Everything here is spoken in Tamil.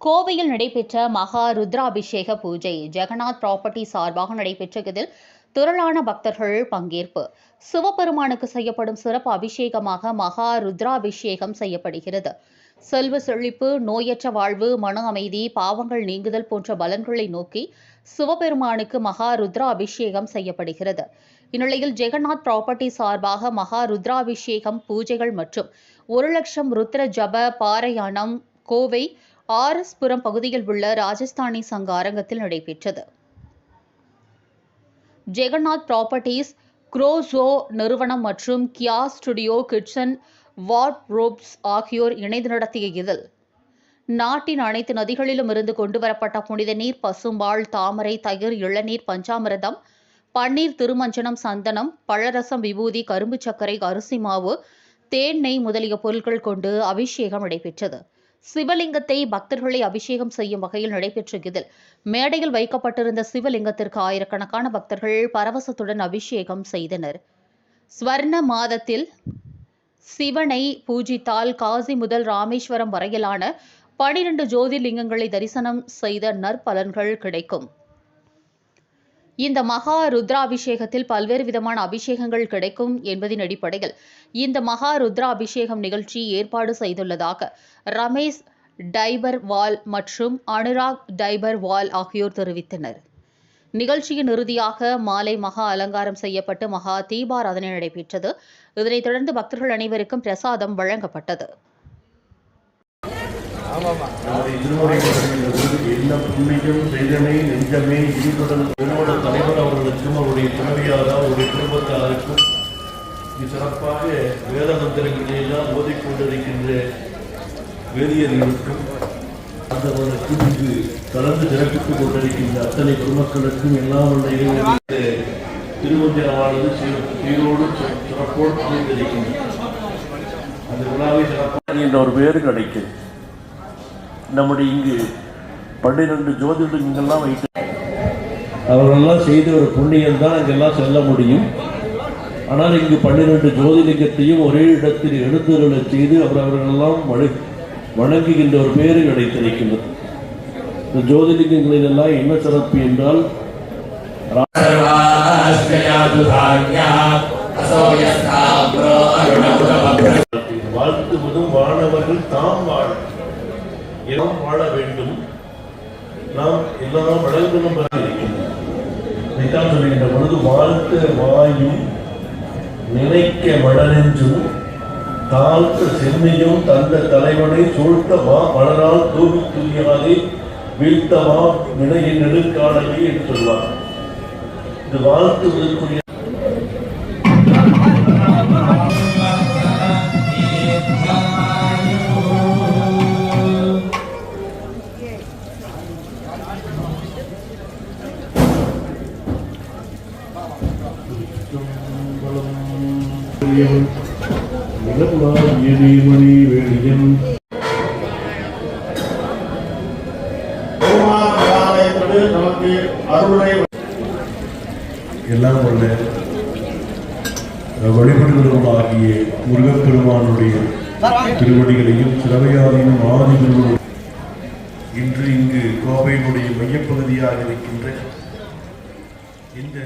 கோவையில் நடைபெற்ற மகா ருத்ராபிஷேக பூஜை. ஜெகநாத் ப்ராப்பர்ட்டி சார்பாக நடைபெற்ற இதில் திரளான பக்தர்கள் பங்கேற்பு. சிவபெருமானுக்கு செய்யப்படும் சிறப்பு அபிஷேகமாக மகா ருத்ராபிஷேகம் செய்யப்படுகிறது. செல்வ செழிப்பு நோயற்ற வாழ்வு மன அமைதி பாவங்கள் நீங்குதல் போன்ற பலன்களை நோக்கி சிவபெருமானுக்கு மகா ருத்ரா அபிஷேகம் செய்யப்படுகிறது. இந்நிலையில் ஜெகநாத் ப்ராப்பர்ட்டி சார்பாக மகா ருத்ராபிஷேகம் பூஜைகள் மற்றும் ஒரு லட்சம் ருத்ர ஜப பாரையாணம் கோவை ஆர்எஸ்புரம் பகுதியில் உள்ள ராஜஸ்தானி சங்க அரங்கத்தில் நடைபெற்றது. ஜெகநாத் ப்ராப்பர்ட்டிஸ் குரோசோ நிறுவனம் மற்றும் Kia studio kitchen wardrobes ஆகியோர் இணைந்து நடத்திய இதில் நாட்டின் அனைத்து நதிகளிலும் இருந்து கொண்டுவரப்பட்ட புனித நீர் பசும்பால் தாமரை தயிர் இளநீர் பஞ்சாமிரதம் பன்னீர் திருமஞ்சனம் சந்தனம் பழரசம் விபூதி கரும்பு சர்க்கரை அரிசி மாவு தேன் நெய் முதலிய பொருட்கள் கொண்டு அபிஷேகம் நடைபெற்றது. சிவலிங்கத்தை பக்தர்களை அபிஷேகம் செய்யும் வகையில் நடைபெற்ற இதில் மேடையில் வைக்கப்பட்டிருந்த சிவலிங்கத்திற்கு ஆயிரக்கணக்கான பக்தர்கள் பரவசத்துடன் அபிஷேகம் செய்தனர். ஸ்வர்ண மாதத்தில் சிவனை பூஜித்தால் காசி முதல் ராமேஸ்வரம் வரையிலான பனிரெண்டு ஜோதிர்லிங்கங்களை தரிசனம் செய்த நற்பலன்கள் கிடைக்கும். இந்த மகா ருத்ராபிஷேகத்தில் பல்வேறு விதமான அபிஷேகங்கள் கிடைக்கும் என்பதின் அடிப்படையில் இந்த மகா ருத்ராபிஷேகம் நிகழ்ச்சி ஏற்பாடு செய்துள்ளதாக ரமேஷ் டைபர் வால் மற்றும் அனுராக் டைபர் வால் ஆகியோர் தெரிவித்தனர். நிகழ்ச்சியின் இறுதியாக மாலை மகா அலங்காரம் செய்யப்பட்டு மகா தீபாராதனை நடைபெற்றது. இதனைத் தொடர்ந்து பக்தர்கள் அனைவருக்கும் பிரசாதம் வழங்கப்பட்டது. நம்முடைய புண்ணியம் நெஞ்சமே நிறுவன தலைவர் அவர்களுக்கும் அவருடைய துணைவியார் அவருடைய குடும்பத்தாருக்கும் சிறப்பாக வேத மந்திரங்களை எல்லாம் ஓதிக்கொண்டிருக்கின்ற வேதியர்களுக்கும் அந்தவர்களுக்கும் இங்கு கலந்து சிறப்பித்துக் கொண்டிருக்கின்ற அத்தனை பெருமக்களுக்கும் எல்லாம் உள்ள இறைவனுடைய சீரோடு சிறப்போடு அமைந்திருக்கின்றது. அந்த விழாவை சிறப்பாக என்ற ஒரு பேரு கிடைக்கும் நம்முடைய இங்கு பன்னிரண்டு ஜோதிடங்கள்லாம் வைத்து அவர்களெல்லாம் செய்த ஒரு புண்ணியம் தான் அங்கெல்லாம் செல்ல முடியும். ஆனால் இங்கு பன்னிரண்டு ஜோதிலிங்கத்தையும் ஒரே இடத்தில் எழுந்துருளச் செய்து அவர் அவர்களெல்லாம் வண வணங்குகின்ற ஒரு பேரு கிடைத்திருக்கின்றது. இந்த ஜோதிலிங்கங்களில் எல்லாம் என்ன சிறப்பு என்றால் வாழ்த்துவதும் வானவர்கள் தாம் வாழ எல்லாம் வாழ வேண்டும். நாம் எல்லாம் வளர்ந்தும் இதைத்தான் சொல்லுகின்ற பொழுது வாழ்த்த வாயும் நினைக்க மடனென்றும் தாழ்த்த சென்னையும் தந்த தலைவனை சூழ்த்த வா மலரால் தூவி துணியாதே வீழ்த்தவா வினையின் நெடுக்காலையே என்று சொல்வார். இது வாழ்த்துவதற்குரிய மணி வேணியன் நமக்கு அருளை எல்லாம் உள்ள வழிபடுகிறவர்களாகிய முருகப்பெருமானுடைய திருவடிகளையும் சிறவையாதையும் ஆதிகளும் இன்று இங்கு கோவையினுடைய மையப்பகுதியாக இருக்கின்ற இந்த